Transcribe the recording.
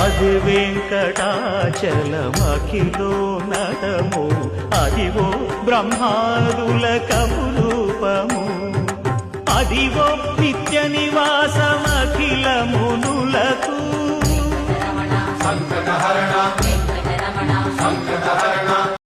అది వెంకటాచలమఖిలో నటము. అదివో బ్రహ్మాదుల కమురూపము అదివో నిత్య నివాసం